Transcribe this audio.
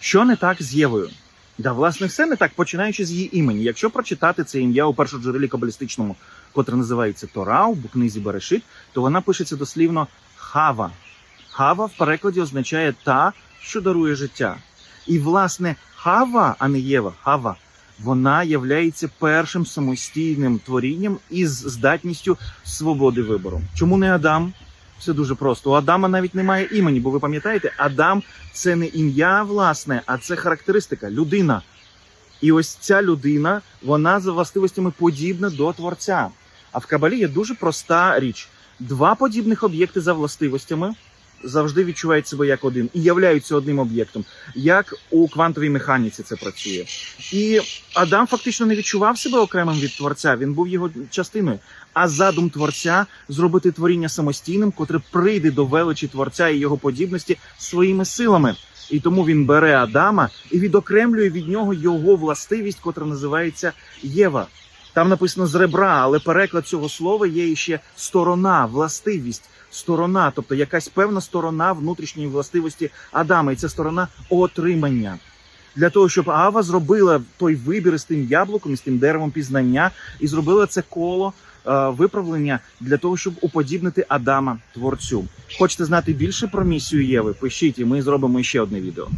Що не так з Євою? Да, власне, все не так, починаючи з її імені. Якщо прочитати це ім'я у першоджерелі кабалістичному, котре називається Тора, у книзі Берешит, то вона пишеться дослівно Хава. Хава в перекладі означає та, що дарує життя. І, власне, Хава, а не Єва, Хава, вона являється першим самостійним творінням із здатністю свободи вибору. Чому не Адам? Все дуже просто. У Адама навіть немає імені, бо ви пам'ятаєте, Адам це не ім'я, власне, а це характеристика, людина. І ось ця людина, вона за властивостями подібна до творця. А в Кабалі є дуже проста річ: два подібних об'єкти за властивостями завжди відчувають себе як один і являються одним об'єктом, як у квантовій механіці це працює. І Адам фактично не відчував себе окремим від творця, він був його частиною. А задум творця зробити творіння самостійним, котре прийде до величі творця і його подібності своїми силами. І тому він бере Адама і відокремлює від нього його властивість, котра називається Єва. Там написано з ребра, але переклад цього слова є ще сторона, властивість, сторона, тобто якась певна сторона внутрішньої властивості Адама, і це сторона отримання. Для того, щоб Ава зробила той вибір з тим яблуком, з тим деревом пізнання, і зробила це коло е, виправлення для того, щоб уподібнити Адама творцю. Хочете знати більше про місію Єви? Пишіть, і ми зробимо ще одне відео.